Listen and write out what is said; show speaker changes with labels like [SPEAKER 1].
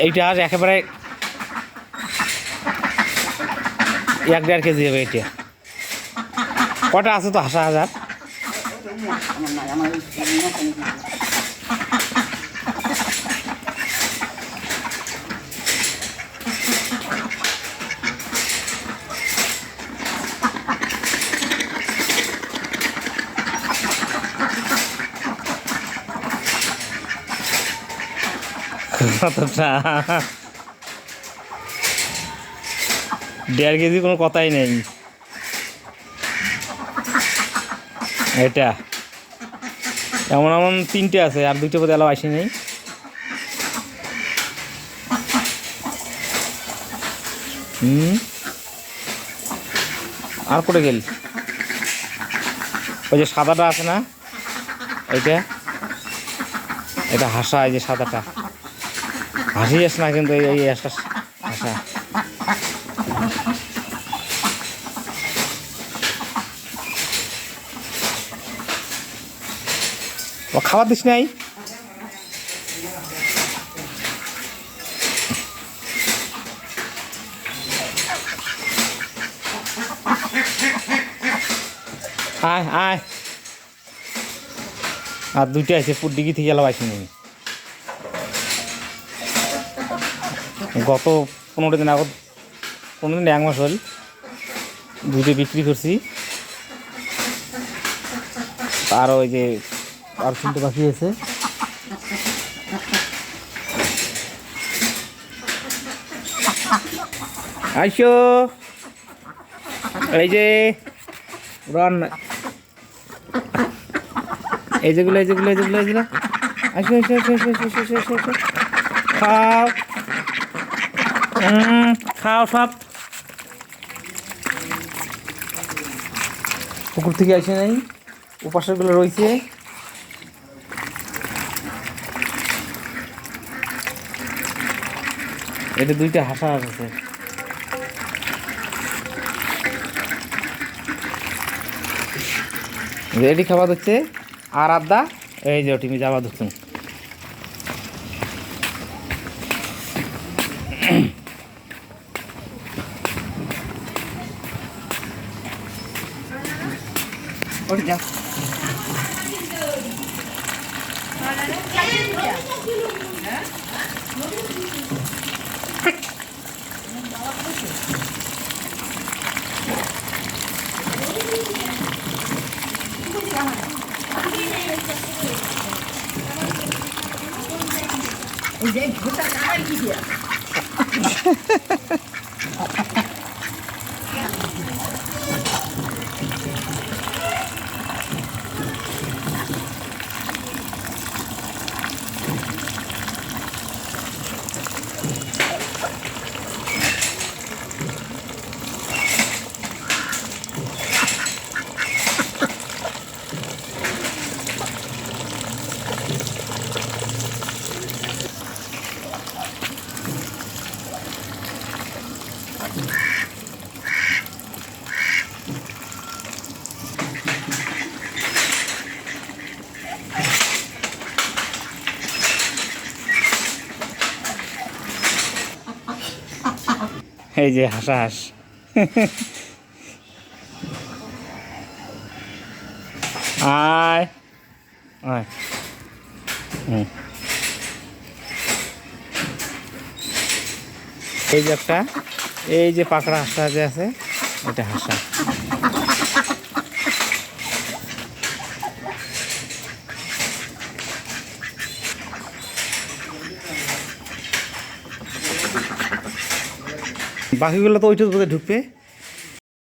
[SPEAKER 1] এইটা আর একেবারে এক দেড় কেজি হবে এটা কটা আছে তো হাসা হাজার? কতটা দেড় কেজি কোনো কথাই নেই। এটা। এমন এমন তিনটে আছে, আর দুটো বোধ এলাও আসি নেই। হুম। আর কোটে গেল? ওই যে সাদাটা আছে না? এইটা? এটা হাসা, এই যে সাদাটা। হাসি আস না কিন্তু এই আশা আশা ও খাবার দিস নাই আয় আয় আর দুটো আছে পুর ডিগি থেকে গেলাম আসিনি গত পনেরো দিন আগত, পনেরো দিন এক মাস হল, দুধে বিক্রি করছি। আর ওই যে আর শুনতে বাকি আছে। আইসো। এই যে, রান। এই যেগুলো এই যেগুলো এই যেগুলো এই যেগুলো আইসো আইসো আইসো আইসো আইসো আইসো আসো খাও। খাও সব। পুকুর থেকে আসে নাই উপাসগুলো রয়েছে। এটা দুইটা হাসা আছে। রেডি খাবার হচ্ছে? আর আদা এই যে তুমি যাবা ধরছেন
[SPEAKER 2] ഒടിക്കാം 이제 부산 딸기야.
[SPEAKER 1] এই যে হাসা হাস আয়। আয়। এই যে একটা। এই যে পাকড়া হাসটা যে আছে এটা হাঁসা বাকিগুলো তো ওইটা ঢুকবে।